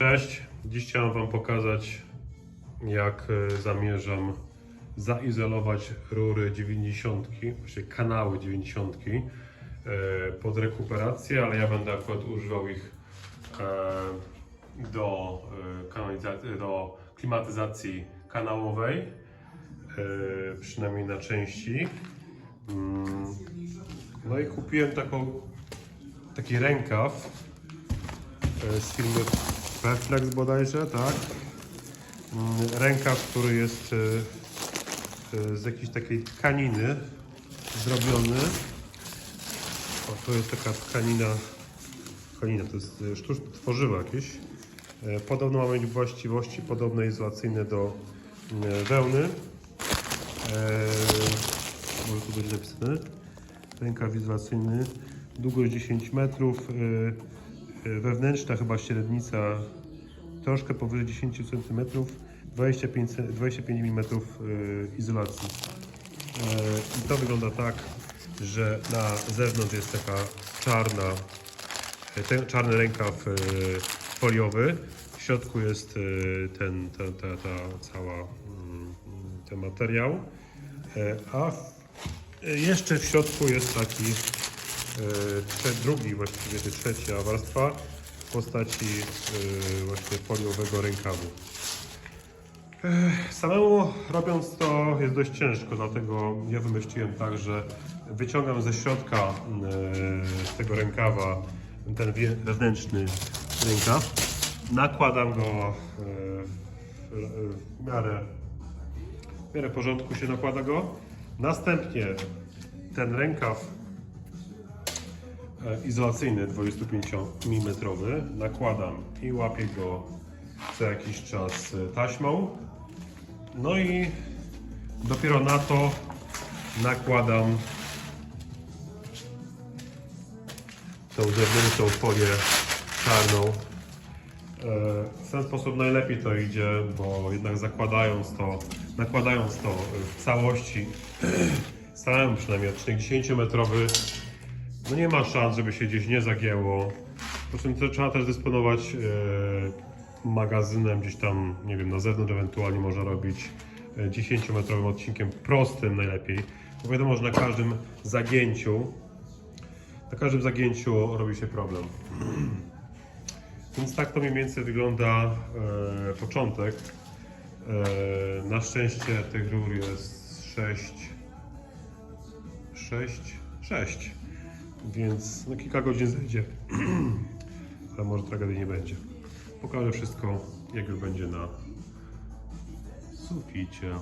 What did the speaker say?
Cześć, dziś chciałem Wam pokazać jak e, zamierzam zaizolować rury 90, właściwie kanały 90 e, pod rekuperację, ale ja będę akurat używał ich e, do, do klimatyzacji kanałowej, przynajmniej na części. Mm, No i kupiłem taką, taki rękaw z firmy Perflex bodajże, tak? Mm, Rękaw, który jest e, e, z jakiejś takiej tkaniny zrobiony. O, to jest taka tkanina, tkanina, to jest e, sztuczne tworzywo jakieś. Podobno ma mieć właściwości podobne izolacyjne do e, wełny. E, Może tu będzie napisane. Rękaw izolacyjny, długość 10 metrów, wewnętrzna chyba średnica troszkę powyżej 10 cm, 25, ce- 25 mm e, izolacji. E, I to wygląda tak, że na zewnątrz jest taka czarna, e, ten czarny rękaw e, foliowy, w środku jest e, ten, ta, ta, ta cała mm, ten materiał, e, a e, jeszcze w środku jest taki e, trze- drugi, właściwie to trzecia warstwa w postaci e, właśnie foliowego rękawu. Ech, Samemu robiąc to jest dość ciężko, dlatego ja wymyśliłem tak, że wyciągam ze środka e, tego rękawa ten wewnętrzny rękaw, nakładam go e, w, miarę w miarę porządku się nakłada go. Następnie ten rękaw e, izolacyjny 25 mm nakładam i łapię go co jakiś czas e, taśmą. No i dopiero na to nakładam tą zewnętrzną folię czarną. E, W ten sposób najlepiej to idzie, bo jednak zakładając to, nakładając to w całości, samemu przynajmniej odcinek 10-metrowy, no nie ma szans, żeby się gdzieś nie zagięło. Po czym to trzeba też dysponować e, magazynem gdzieś tam, nie wiem, na zewnątrz ewentualnie można robić e, 10-metrowym odcinkiem prostym najlepiej. Bo wiadomo, że na każdym zagięciu, na każdym zagięciu robi się problem. Więc tak to mniej więcej wygląda e, początek. E, na szczęście tych rur jest 6, 6, 6. Więc no, kilka godzin zejdzie. Ale może tragedii nie będzie. Pokażę wszystko, jak już będzie na suficie.